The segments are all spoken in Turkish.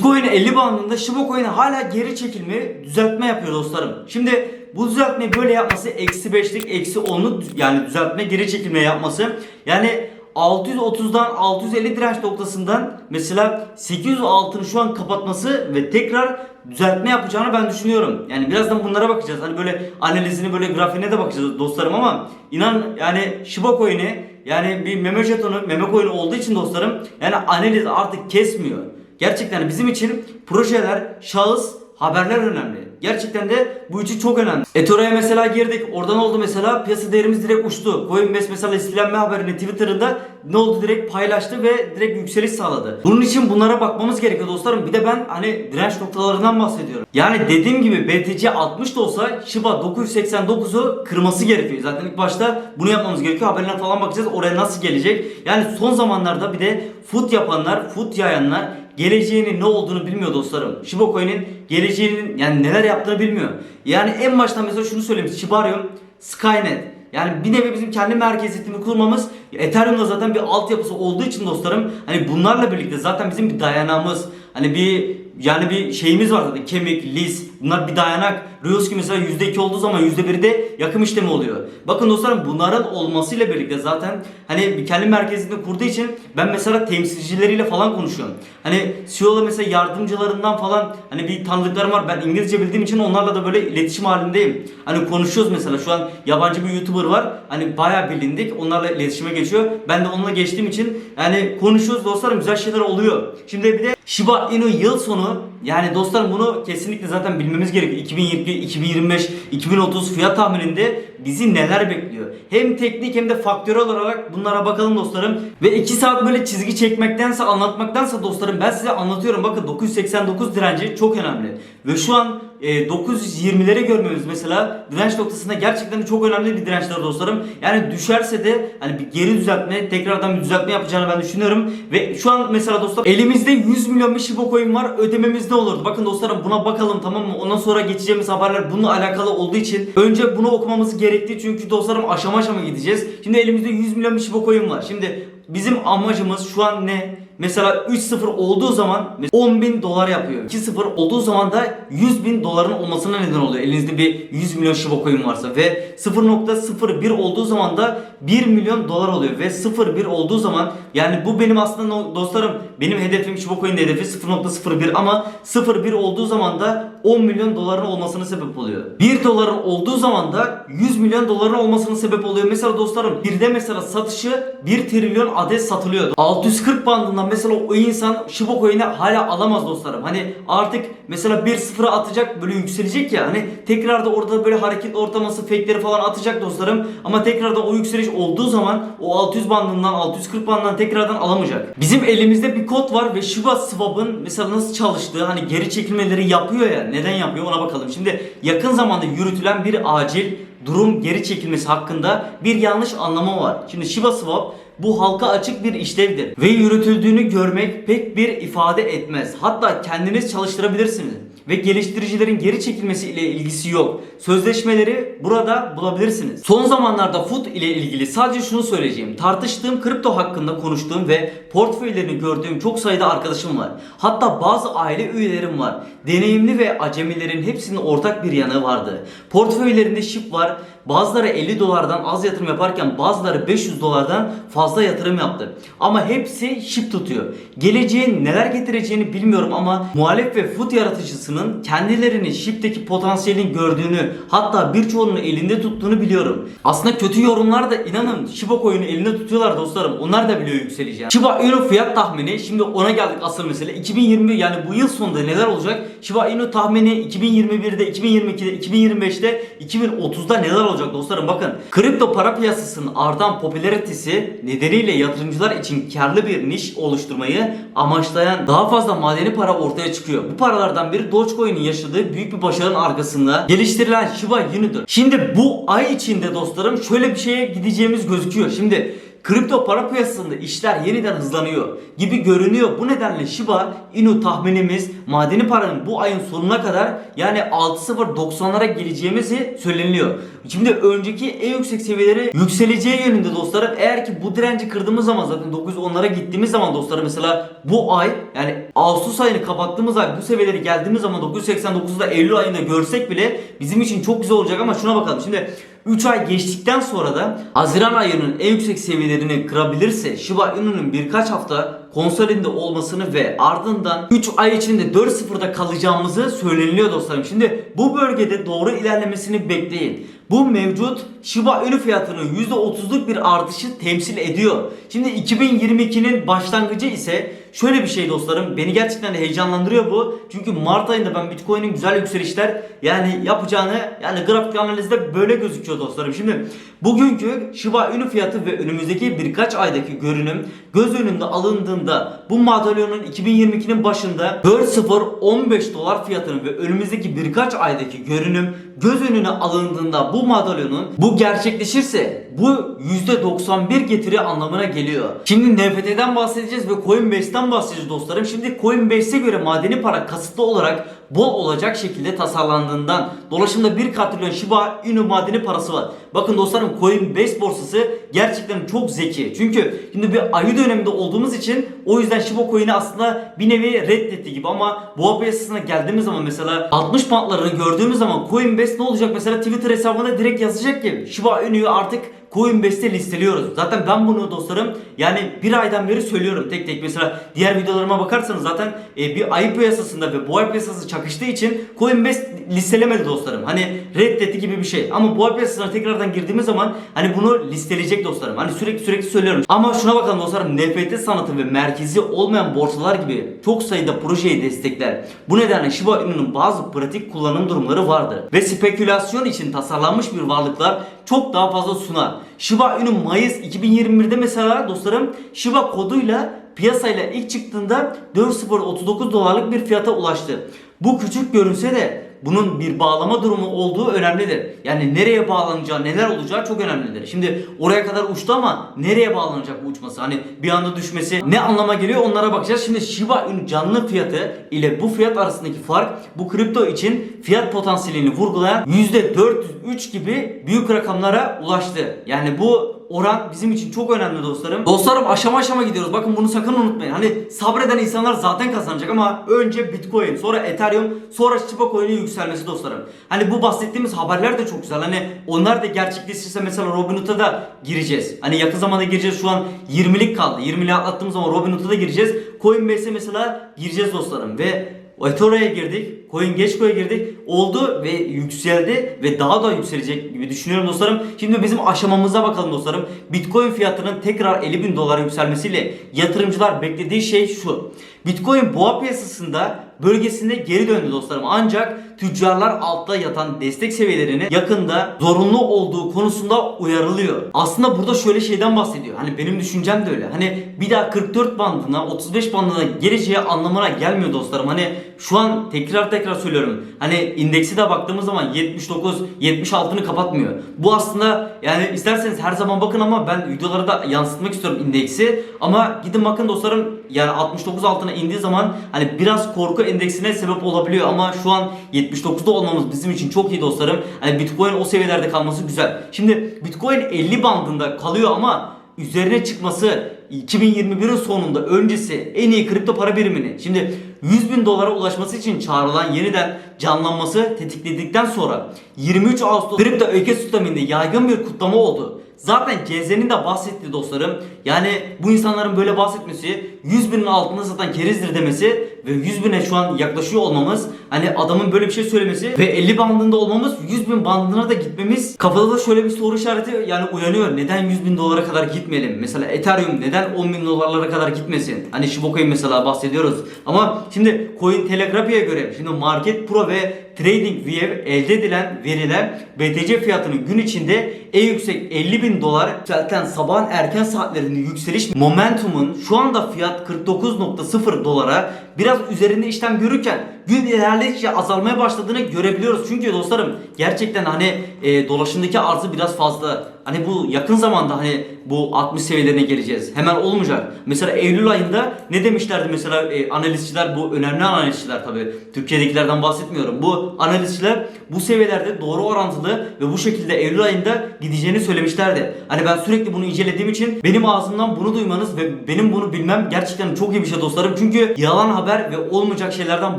Bitcoin 50 bandında Shiba Coin hala geri çekilme düzeltme yapıyor dostlarım. Şimdi bu düzeltmeyi böyle yapması eksi 5'lik eksi 10'luk yani düzeltme geri çekilme yapması yani 630'dan 650 direnç noktasından mesela 806'ını şu an kapatması ve tekrar düzeltme yapacağını ben düşünüyorum. Yani birazdan bunlara bakacağız. Hani böyle analizini böyle grafiğine de bakacağız dostlarım ama inan yani Shiba Coin'i yani bir meme jetonu, meme coin olduğu için dostlarım yani analiz artık kesmiyor. Gerçekten bizim için projeler, şahıs, haberler önemli. Gerçekten de bu üçü çok önemli. Ethereum'a mesela girdik. Oradan oldu mesela piyasa değerimiz direkt uçtu. Coinbase mesela istilenme haberini Twitter'ında ne oldu direkt paylaştı ve direkt yükseliş sağladı. Bunun için bunlara bakmamız gerekiyor dostlarım. Bir de ben hani direnç noktalarından bahsediyorum. Yani dediğim gibi BTC 60 da olsa Shiba 989'u kırması gerekiyor. Zaten ilk başta bunu yapmamız gerekiyor. Haberlerine falan bakacağız. Oraya nasıl gelecek? Yani son zamanlarda bir de foot yapanlar, foot yayanlar geleceğinin ne olduğunu bilmiyor dostlarım. Shiba Coin'in geleceğinin yani neler yaptığını bilmiyor. Yani en baştan mesela şunu söyleyeyim. Shibarium, Skynet. Yani bir nevi bizim kendi merkeziyetini kurmamız Ethereum'da zaten bir altyapısı olduğu için dostlarım hani bunlarla birlikte zaten bizim bir dayanağımız hani bir yani bir şeyimiz var zaten kemik, lis bunlar bir dayanak. Rioski mesela %2 olduğu zaman %1 de yakım işlemi oluyor. Bakın dostlarım bunların olmasıyla birlikte zaten hani bir kendi merkezini kurduğu için ben mesela temsilcileriyle falan konuşuyorum. Hani CEO'la mesela yardımcılarından falan hani bir tanıdıklarım var. Ben İngilizce bildiğim için onlarla da böyle iletişim halindeyim. Hani konuşuyoruz mesela şu an yabancı bir YouTuber var. Hani bayağı bilindik. Onlarla iletişime geçiyor. Ben de onunla geçtiğim için yani konuşuyoruz dostlarım güzel şeyler oluyor. Şimdi bir de Shiba Inu yıl sonu yani dostlarım bunu kesinlikle zaten bilmemiz gerekiyor. 2020, 2025, 2030 fiyat tahmininde bizi neler bekliyor? Hem teknik hem de faktörel olarak bunlara bakalım dostlarım. Ve 2 saat böyle çizgi çekmektense anlatmaktansa dostlarım ben size anlatıyorum. Bakın 989 direnci çok önemli. Ve şu an e, 920'leri görmemiz mesela direnç noktasında gerçekten çok önemli bir dirençler dostlarım. Yani düşerse de hani bir geri düzeltme, tekrardan bir düzeltme yapacağını ben düşünüyorum. Ve şu an mesela dostlar elimizde 100 milyon bir Shiba coin var. Ödememiz ne olurdu? Bakın dostlarım buna bakalım tamam mı? Ondan sonra geçeceğimiz haberler bununla alakalı olduğu için önce bunu okumamız gerekti. Çünkü dostlarım aşama aşama gideceğiz. Şimdi elimizde 100 milyon bir Shiba coin var. Şimdi bizim amacımız şu an ne? Mesela 3-0 olduğu zaman 10 bin dolar yapıyor. 2-0 olduğu zaman da 100 bin doların olmasına neden oluyor. Elinizde bir 100 milyon Shiba coin varsa ve 0.01 olduğu zaman da 1 milyon dolar oluyor ve 0.1 olduğu zaman yani bu benim aslında dostlarım benim hedefim Shiba coin hedefi 0.01 ama 0.1 olduğu zaman da 10 milyon doların olmasına sebep oluyor. 1 doların olduğu zaman da 100 milyon doların olmasına sebep oluyor. Mesela dostlarım bir de mesela satışı 1 trilyon adet satılıyor. 640 bandından mesela o insan Shiba coin'i hala alamaz dostlarım. Hani artık mesela 1-0'a atacak böyle yükselecek ya hani tekrar da orada böyle hareket ortaması fake'leri falan atacak dostlarım. Ama tekrardan o yükseliş olduğu zaman o 600 bandından 640 bandından tekrardan alamayacak. Bizim elimizde bir kod var ve Shiba Swap'ın mesela nasıl çalıştığı hani geri çekilmeleri yapıyor ya neden yapıyor ona bakalım. Şimdi yakın zamanda yürütülen bir acil durum geri çekilmesi hakkında bir yanlış anlama var. Şimdi Shiba Swap bu halka açık bir işlevdir ve yürütüldüğünü görmek pek bir ifade etmez. Hatta kendiniz çalıştırabilirsiniz ve geliştiricilerin geri çekilmesi ile ilgisi yok. Sözleşmeleri burada bulabilirsiniz. Son zamanlarda FUT ile ilgili sadece şunu söyleyeceğim. Tartıştığım kripto hakkında konuştuğum ve portföylerini gördüğüm çok sayıda arkadaşım var. Hatta bazı aile üyelerim var. Deneyimli ve acemilerin hepsinin ortak bir yanı vardı. Portföylerinde şip var. Bazıları 50 dolardan az yatırım yaparken bazıları 500 dolardan fazla yatırım yaptı. Ama hepsi şip tutuyor. Geleceğin neler getireceğini bilmiyorum ama muhalef ve food yaratıcısının kendilerini şipteki potansiyelin gördüğünü hatta birçoğunun elinde tuttuğunu biliyorum. Aslında kötü yorumlar da inanın Shiba Coin'i elinde tutuyorlar dostlarım. Onlar da biliyor yükseleceğini. Shiba Inu fiyat tahmini şimdi ona geldik asıl mesele. 2020 yani bu yıl sonunda neler olacak? Shiba Inu tahmini 2021'de, 2022'de, 2025'te, 2030'da neler olacak dostlarım bakın. Kripto para piyasasının artan popülaritesi nedeniyle yatırımcılar için karlı bir niş oluşturmayı amaçlayan daha fazla madeni para ortaya çıkıyor. Bu paralardan biri Dogecoin'in yaşadığı büyük bir başarının arkasında geliştirilen Shiba Inu'dur. Şimdi bu ay içinde dostlarım şöyle bir şeye gideceğimiz gözüküyor. Şimdi kripto para piyasasında işler yeniden hızlanıyor gibi görünüyor. Bu nedenle Shiba Inu tahminimiz madeni paranın bu ayın sonuna kadar yani 6.090'lara geleceğimizi söyleniliyor. Şimdi önceki en yüksek seviyeleri yükseleceği yönünde dostlarım. Eğer ki bu direnci kırdığımız zaman zaten 910'lara gittiğimiz zaman dostlarım mesela bu ay yani Ağustos ayını kapattığımız ay bu seviyeleri geldiğimiz zaman 989'da Eylül ayında görsek bile bizim için çok güzel olacak ama şuna bakalım. Şimdi 3 ay geçtikten sonra da Haziran ayının en yüksek seviyelerini kırabilirse Shiba Inu'nun birkaç hafta konsolinde olmasını ve ardından 3 ay içinde 4-0'da kalacağımızı söyleniliyor dostlarım. Şimdi bu bölgede doğru ilerlemesini bekleyin. Bu mevcut Shiba Inu fiyatının %30'luk bir artışı temsil ediyor. Şimdi 2022'nin başlangıcı ise şöyle bir şey dostlarım. Beni gerçekten heyecanlandırıyor bu. Çünkü Mart ayında ben Bitcoin'in güzel yükselişler yani yapacağını yani grafik analizde böyle gözüküyor dostlarım. Şimdi bugünkü Shiba Inu fiyatı ve önümüzdeki birkaç aydaki görünüm göz önünde alındığında bu madalyonun 2022'nin başında 4.015 dolar fiyatının ve önümüzdeki birkaç aydaki görünüm göz önüne alındığında bu madalyonun bu gerçekleşirse bu %91 getiri anlamına geliyor. Şimdi NFT'den bahsedeceğiz ve Coinbase'den bahsedeceğiz dostlarım. Şimdi Coinbase'e göre madeni para kasıtlı olarak bol olacak şekilde tasarlandığından dolaşımda 1 katrilyon Shiba Inu madeni parası var. Bakın dostlarım Coinbase borsası gerçekten çok zeki. Çünkü şimdi bir ayı döneminde olduğumuz için o yüzden Shiba Coin'i aslında bir nevi reddetti gibi ama boğa piyasasına geldiğimiz zaman mesela 60 bantlarını gördüğümüz zaman Coinbase ne olacak mesela Twitter hesabına direkt yazacak ki Shiba Inu'yu artık Coinbase'te listeliyoruz. Zaten ben bunu dostlarım yani bir aydan beri söylüyorum tek tek. Mesela diğer videolarıma bakarsanız zaten e, bir ayı piyasasında ve boğa piyasası çakıştığı için Coinbase listelemedi dostlarım. Hani reddetti gibi bir şey. Ama boğa piyasasına tekrardan girdiğimiz zaman hani bunu listeleyecek dostlarım. Hani sürekli sürekli söylüyorum. Ama şuna bakalım dostlarım NFT sanatı ve merkezi olmayan borsalar gibi çok sayıda projeyi destekler. Bu nedenle Shiba Inu'nun bazı pratik kullanım durumları vardır. Ve spekülasyon için tasarlanmış bir varlıklar çok daha fazla sunar. Shiba Inu Mayıs 2021'de mesela dostlarım Shiba koduyla piyasayla ilk çıktığında 4.039 dolarlık bir fiyata ulaştı. Bu küçük görünse de bunun bir bağlama durumu olduğu önemlidir. Yani nereye bağlanacağı, neler olacağı çok önemlidir. Şimdi oraya kadar uçtu ama nereye bağlanacak bu uçması? Hani bir anda düşmesi ne anlama geliyor onlara bakacağız. Şimdi Shiba Inu canlı fiyatı ile bu fiyat arasındaki fark bu kripto için fiyat potansiyelini vurgulayan %403 gibi büyük rakamlara ulaştı. Yani bu oran bizim için çok önemli dostlarım. Dostlarım aşama aşama gidiyoruz. Bakın bunu sakın unutmayın. Hani sabreden insanlar zaten kazanacak ama önce Bitcoin, sonra Ethereum, sonra Shiba Coin'in yükselmesi dostlarım. Hani bu bahsettiğimiz haberler de çok güzel. Hani onlar da gerçekleşirse mesela Robinhood'a da gireceğiz. Hani yakın zamanda gireceğiz. Şu an 20'lik kaldı. 20'liği atlattığımız zaman Robinhood'a da gireceğiz. Coinbase'e mesela gireceğiz dostlarım ve eToro'ya girdik. CoinGecko'ya girdik. Oldu ve yükseldi ve daha da yükselecek gibi düşünüyorum dostlarım. Şimdi bizim aşamamıza bakalım dostlarım. Bitcoin fiyatının tekrar 50 bin dolara yükselmesiyle yatırımcılar beklediği şey şu. Bitcoin boğa piyasasında bölgesinde geri döndü dostlarım. Ancak tüccarlar altta yatan destek seviyelerini yakında zorunlu olduğu konusunda uyarılıyor. Aslında burada şöyle şeyden bahsediyor. Hani benim düşüncem de öyle. Hani bir daha 44 bandına 35 bandına geleceği anlamına gelmiyor dostlarım. Hani şu an tekrar tekrar söylüyorum. Hani indeksi de baktığımız zaman 79 76'ını kapatmıyor. Bu aslında yani isterseniz her zaman bakın ama ben videolara da yansıtmak istiyorum indeksi. Ama gidin bakın dostlarım yani 69 altına indiği zaman hani biraz korku endeksine sebep olabiliyor ama şu an 79'da olmamız bizim için çok iyi dostlarım. Hani Bitcoin o seviyelerde kalması güzel. Şimdi Bitcoin 50 bandında kalıyor ama üzerine çıkması 2021'in sonunda öncesi en iyi kripto para birimini şimdi 100 bin dolara ulaşması için çağrılan yeniden canlanması tetikledikten sonra 23 Ağustos kripto ekosisteminde yaygın bir kutlama oldu. Zaten CZ'nin de bahsettiği dostlarım yani bu insanların böyle bahsetmesi 100 binin altında zaten kerizdir demesi ve 100 bine şu an yaklaşıyor olmamız hani adamın böyle bir şey söylemesi ve 50 bandında olmamız 100 bin bandına da gitmemiz kafada da şöyle bir soru işareti yani uyanıyor. Neden 100 bin dolara kadar gitmeyelim? Mesela Ethereum neden 10 bin dolarlara kadar gitmesin? Hani Coin mesela bahsediyoruz. Ama şimdi Coin Telegraph'e göre şimdi Market Pro ve TradingView elde edilen veriler BTC fiyatının gün içinde en yüksek 50 bin dolar yükselten sabahın erken saatlerinde yükseliş momentumun şu anda fiyat 49.0 dolara biraz üzerinde işlem görürken gün ilerledikçe azalmaya başladığını görebiliyoruz. Çünkü dostlarım gerçekten hani e, dolaşımdaki arzı biraz fazla. Hani bu yakın zamanda hani bu 60 seviyelerine geleceğiz. Hemen olmayacak. Mesela Eylül ayında ne demişlerdi mesela e, analistçiler bu önemli analistçiler tabi. Türkiye'dekilerden bahsetmiyorum. Bu analistçiler bu seviyelerde doğru orantılı ve bu şekilde Eylül ayında gideceğini söylemişlerdi. Hani ben sürekli bunu incelediğim için benim ağzımdan bunu duymanız ve benim bunu bilmem gerçekten çok iyi bir şey dostlarım. Çünkü yalan haber ve olmayacak şeylerden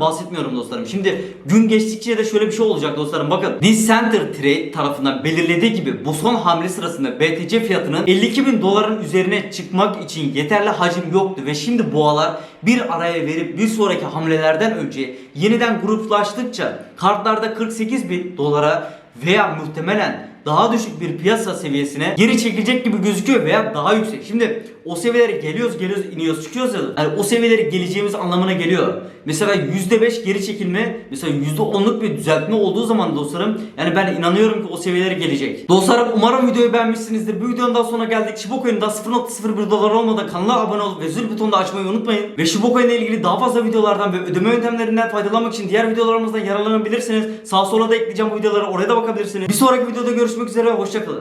bahsetmiyorum dostlarım. Şimdi gün geçtikçe de şöyle bir şey olacak dostlarım. Bakın Decenter Trade tarafından belirlediği gibi bu son hamle sırasında BTC fiyatının 52 bin doların üzerine çıkmak için yeterli hacim yoktu ve şimdi boğalar bir araya verip bir sonraki hamlelerden önce yeniden gruplaştıkça kartlarda 48 bin dolara veya muhtemelen daha düşük bir piyasa seviyesine geri çekilecek gibi gözüküyor veya daha yüksek. Şimdi o seviyelere geliyoruz geliyoruz iniyoruz çıkıyoruz ya yani o seviyelere geleceğimiz anlamına geliyor. Mesela %5 geri çekilme mesela %10'luk bir düzeltme olduğu zaman dostlarım yani ben inanıyorum ki o seviyelere gelecek. Dostlarım umarım videoyu beğenmişsinizdir. Bu videonun daha sonra geldik. Shibokoin'da 0.01 dolar olmadan kanala abone olup ve zil butonunu açmayı unutmayın. Ve Shibokoin ile ilgili daha fazla videolardan ve ödeme yöntemlerinden faydalanmak için diğer videolarımızdan yararlanabilirsiniz. Sağ sola da ekleyeceğim bu videoları oraya da bakabilirsiniz. Bir sonraki videoda görüşmek üzere hoşçakalın.